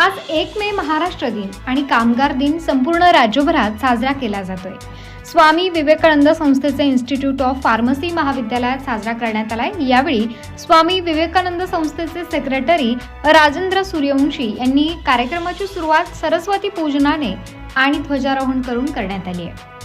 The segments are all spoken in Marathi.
आज एक मे महाराष्ट्र दिन आणि कामगार दिन संपूर्ण राज्यभरात साजरा केला जातोय. स्वामी विवेकानंद संस्थेचे इन्स्टिट्यूट ऑफ फार्मसी महाविद्यालयात साजरा करण्यात आलाय. यावेळी स्वामी विवेकानंद संस्थेचे सेक्रेटरी राजेंद्र सूर्यवंशी यांनी कार्यक्रमाची सुरुवात सरस्वती पूजनाने आणि ध्वजारोहण करून करण्यात आली आहे.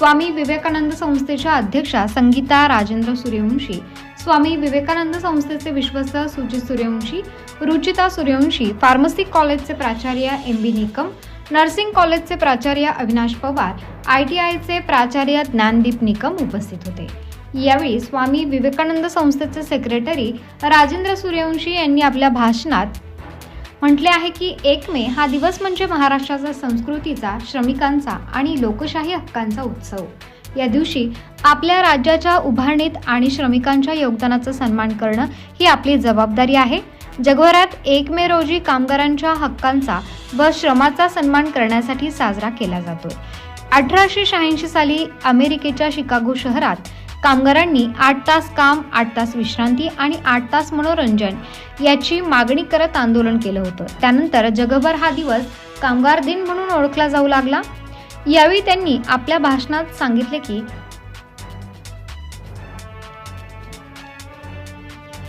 स्वामी विवेकानंद संस्थेच्या अध्यक्षा संगीता राजेंद्र सूर्यवंशी स्वामी विवेकानंद संस्थेचे विश्वस्त सुजित सूर्यवंशी रुचिता सूर्यवंशी फार्मसी कॉलेजचे प्राचार्य एम बी निकम नर्सिंग कॉलेजचे प्राचार्य अविनाश पवार आय टी आयचे प्राचार्य ज्ञानदीप निकम उपस्थित होते. यावेळी स्वामी विवेकानंद संस्थेचे सेक्रेटरी राजेंद्र सूर्यवंशी यांनी आपल्या भाषणात म्हटले आहे की एक मे हा दिवस म्हणजे महाराष्ट्राचा संस्कृतीचा श्रमिकांचा आणि लोकशाही हक्कांचा उत्सव. या दिवशी आपल्या राज्याच्या उभारणीत आणि श्रमिकांच्या योगदानाचा सन्मान करणं ही आपली जबाबदारी आहे. जगभरात एक मे रोजी कामगारांच्या हक्कांचा व श्रमाचा सन्मान करण्यासाठी साजरा केला जातो अठराशे शहाऐंशी साली अमेरिकेच्या शिकागो शहरात कामगारांनी आठ तास काम आठ तास विश्रांती आणि आठ तास मनोरंजन याची मागणी करत आंदोलन केलं होतं. त्यानंतर जगभर हा दिवस कामगार दिन म्हणून ओळखला जाऊ लागला. यावेळी त्यांनी आपल्या भाषणात सांगितले की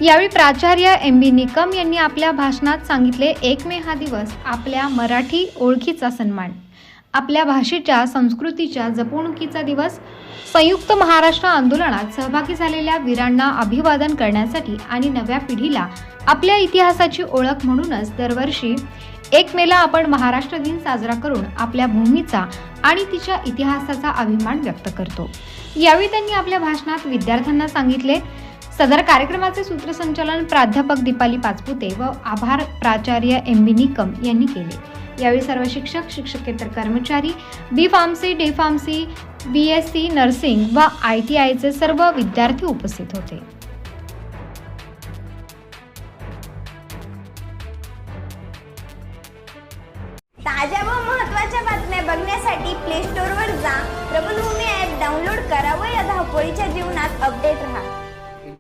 यावेळी प्राचार्य एम बी निकम यांनी आपल्या भाषणात सांगितले एक मे हा दिवस आपल्या मराठी ओळखीचा सन्मान. आपल्या भाषेच्या संस्कृतीच्या जपणुकीचा दिवस संयुक्त महाराष्ट्र आंदोलनात सहभागी झालेल्या वीरांना अभिवादन करण्यासाठी आणि नव्या पिढीला आपल्या इतिहासाची ओळख म्हणूनच दरवर्षी एक मेला आपण महाराष्ट्र दिन साजरा करून आपल्या भूमीचा आणि तिच्या इतिहासाचा अभिमान व्यक्त करतो. यावेळी त्यांनी आपल्या भाषणात विद्यार्थ्यांना सांगितले सदर कार्यक्रमाचे सूत्रसंचालन प्राध्यापक दीपाली पाचपुते व आभार प्राचार्य एम बी निकम यांनी केले. यावेळी सर्व शिक्षक शिक्षकेतर कर्मचारी B pharmacy D pharmacy B S C nursing व आय टी आयचे सर्व विद्यार्थी उपस्थित होते. ताज्या व महत्त्वाच्या बातम्या बघण्यासाठी प्ले स्टोअरवर जा. प्रबलभूमी ॲप डाउनलोड करा व या धावपळीच्या जीवनात अपडेट राहा.